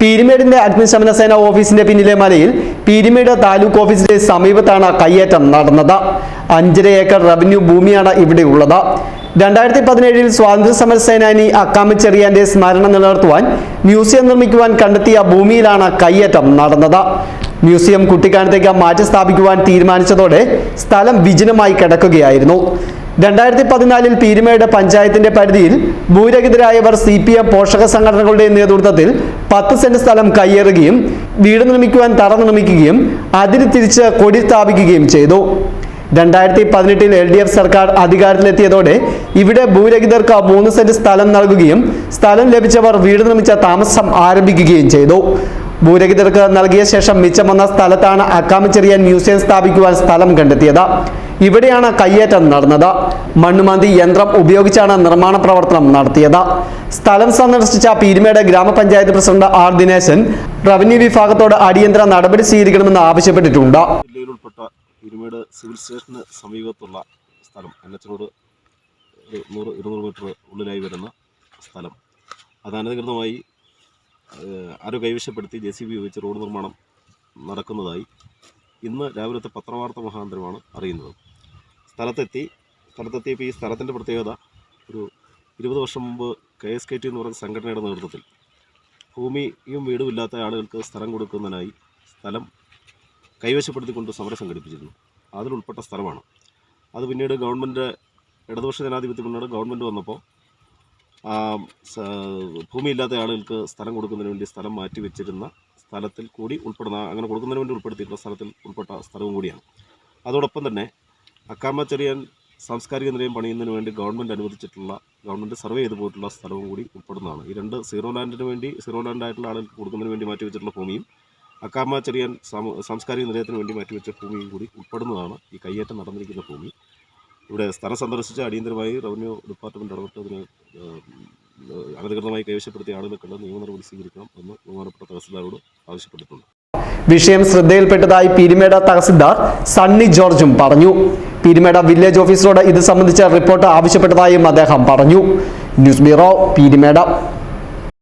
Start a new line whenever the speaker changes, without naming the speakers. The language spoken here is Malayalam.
പീരിമേടിന്റെ അഗ്നിശമന സേന ഓഫീസിന്റെ പിന്നിലെ മലയിൽ പീരിമേഡ് താലൂക്ക് ഓഫീസിന്റെ സമീപത്താണ് കയ്യേറ്റം നടന്നത്. അഞ്ചര ഏക്കർ റവന്യൂ ഭൂമിയാണ് ഇവിടെ ഉള്ളത്. രണ്ടായിരത്തി പതിനേഴിൽ സ്വാതന്ത്ര്യ സമര സേനാനി അക്കാമി ചെറിയാന്റെ സ്മരണ നിലനിർത്തുവാൻ മ്യൂസിയം നിർമ്മിക്കുവാൻ കണ്ടെത്തിയ ഭൂമിയിലാണ് കയ്യേറ്റം നടന്നത്. മ്യൂസിയം കുട്ടിക്കാനത്തേക്ക് മാറ്റി സ്ഥാപിക്കുവാൻ തീരുമാനിച്ചതോടെ സ്ഥലം വിജനമായി കിടക്കുകയായിരുന്നു. രണ്ടായിരത്തി പതിനാലിൽ പീരുമേട് പഞ്ചായത്തിന്റെ പരിധിയിൽ ഭൂരഹിതരായവർ സി പി എം പോഷക സംഘടനകളുടെ നേതൃത്വത്തിൽ പത്ത് സെന്റ് സ്ഥലം കയ്യേറുകയും വീട് നിർമ്മിക്കുവാൻ തറ നിർമ്മിക്കുകയും അതിന് തിരിച്ച് കൊടി സ്ഥാപിക്കുകയും ചെയ്തു. രണ്ടായിരത്തി പതിനെട്ടിൽ എൽ ഡി എഫ് സർക്കാർ അധികാരത്തിലെത്തിയതോടെ ഇവിടെ ഭൂരഹിതർക്ക് മൂന്ന് സെന്റ് സ്ഥലം നൽകുകയും സ്ഥലം ലഭിച്ചവർ വീട് നിർമ്മിച്ച താമസം ആരംഭിക്കുകയും ചെയ്തു. ഭൂരഹിതർക്ക് നൽകിയ ശേഷം മിച്ചം വന്ന സ്ഥലത്താണ് അക്കാമിച്ചെറിയാൻ മ്യൂസിയം സ്ഥാപിക്കുവാൻ സ്ഥലം കണ്ടെത്തിയത്. ഇവിടെയാണ് കയ്യേറ്റം നടന്നത്. മണ്ണുമാന്തി യന്ത്രം ഉപയോഗിച്ചാണ് നിർമ്മാണ പ്രവർത്തനം നടത്തിയത്. സ്ഥലം സന്ദർശിച്ച Peermade grama panchayat president R Dineshan revenue വിഭാഗത്തോട് അടിയന്തര നടപടി സ്വീകരിക്കണമെന്ന് ആവശ്യപ്പെട്ടിട്ടുണ്ട്.
സിവിൽ സ്റ്റേഷന് സമീപത്തുള്ള സ്ഥലം എണ്ണച്ചനോട് ഒരു നൂറ് ഇരുന്നൂറ് മീറ്റർ ഉള്ളിലായി വരുന്ന സ്ഥലം. അനധികൃതമായി ആരോ കൈവശപ്പെടുത്തി ജെ സി ബി ഉപയോഗിച്ച് റോഡ് നിർമ്മാണം നടക്കുന്നതായി ഇന്ന് രാവിലത്തെ പത്രവാർത്ത മുഖാന്തരമാണ് അറിയുന്നത്. സ്ഥലത്തെത്തി സ്ഥലത്തെത്തിയപ്പോൾ ഈ സ്ഥലത്തിന്റെ പ്രത്യേകത ഒരു ഇരുപത് വർഷം മുമ്പ് കെ എസ് കെ ടി എന്ന് പറയുന്ന സംഘടനയുടെ നേതൃത്വത്തിൽ ഭൂമിയും വീടും ഇല്ലാത്ത ആളുകൾക്ക് സ്ഥലം കൊടുക്കുന്നതിനായി സ്ഥലം കൈവശപ്പെടുത്തിക്കൊണ്ട് സമരം സംഘടിപ്പിച്ചിരുന്നു. അതിലുൾപ്പെട്ട സ്ഥലമാണ്. അത് പിന്നീട് ഗവൺമെന്റ് ഇടതുപക്ഷ ജനാധിപത്യ മുന്നോട്ട് ഗവൺമെന്റ് വന്നപ്പോൾ ഭൂമിയില്ലാത്ത ആളുകൾക്ക് സ്ഥലം കൊടുക്കുന്നതിന് വേണ്ടി സ്ഥലം മാറ്റി വെച്ചിരുന്ന സ്ഥലത്തിൽ കൂടി ഉൾപ്പെടുന്ന അങ്ങനെ കൊടുക്കുന്നതിന് വേണ്ടി ഉൾപ്പെടുത്തിയിട്ടുള്ള സ്ഥലത്തിൽ ഉൾപ്പെട്ട സ്ഥലവും കൂടിയാണ്. അതോടൊപ്പം തന്നെ അക്കാമ ചെറിയാൻ സാംസ്കാരിക നിലയം പണിയുന്നതിന് വേണ്ടി ഗവൺമെന്റ് അനുവദിച്ചിട്ടുള്ള ഗവൺമെന്റ് സർവേ ചെയ്ത് പോയിട്ടുള്ള സ്ഥലവും കൂടി ഉൾപ്പെടുന്നതാണ്. ഈ രണ്ട് സീറോ ലാൻഡിന് വേണ്ടി സീറോ ലാൻഡ് ആയിട്ടുള്ള ആളുകൾക്ക് കൊടുക്കുന്നതിന് വേണ്ടി മാറ്റി വെച്ചിട്ടുള്ള ഭൂമിയും അക്കാമ ചെറിയാൻ സാംസ്കാരിക നിലയത്തിന് വേണ്ടി മാറ്റിവെച്ച ഭൂമിയും കൂടി ഉൾപ്പെടുന്നതാണ് ഈ കയ്യേറ്റം നടന്നിരിക്കുന്ന ഭൂമി. ഇവിടെ സ്ഥലം സന്ദർശിച്ച അടിയന്തരമായി റവന്യൂ ഡിപ്പാർട്ട്മെന്റ് ഇടപെട്ട് അതിന് അനധികൃതമായി കൈവശപ്പെടുത്തിയ ആളുകൾക്കുള്ള നിയമ നടപടി സ്വീകരിക്കണം എന്ന് ബഹുമാനപ്പെട്ട തഹസിൽദാരോട് ആവശ്യപ്പെട്ടിട്ടുണ്ട്.
വിഷയം ശ്രദ്ധയിൽപ്പെട്ടതായി പീരുമേട തഹസിൽദാർ സണ്ണി ജോർജും പറഞ്ഞു. പീരുമേട വില്ലേജ് ഓഫീസറോട് ഇത് സംബന്ധിച്ച റിപ്പോർട്ട് ആവശ്യപ്പെട്ടതായും അദ്ദേഹം പറഞ്ഞു. News bureau Peermade.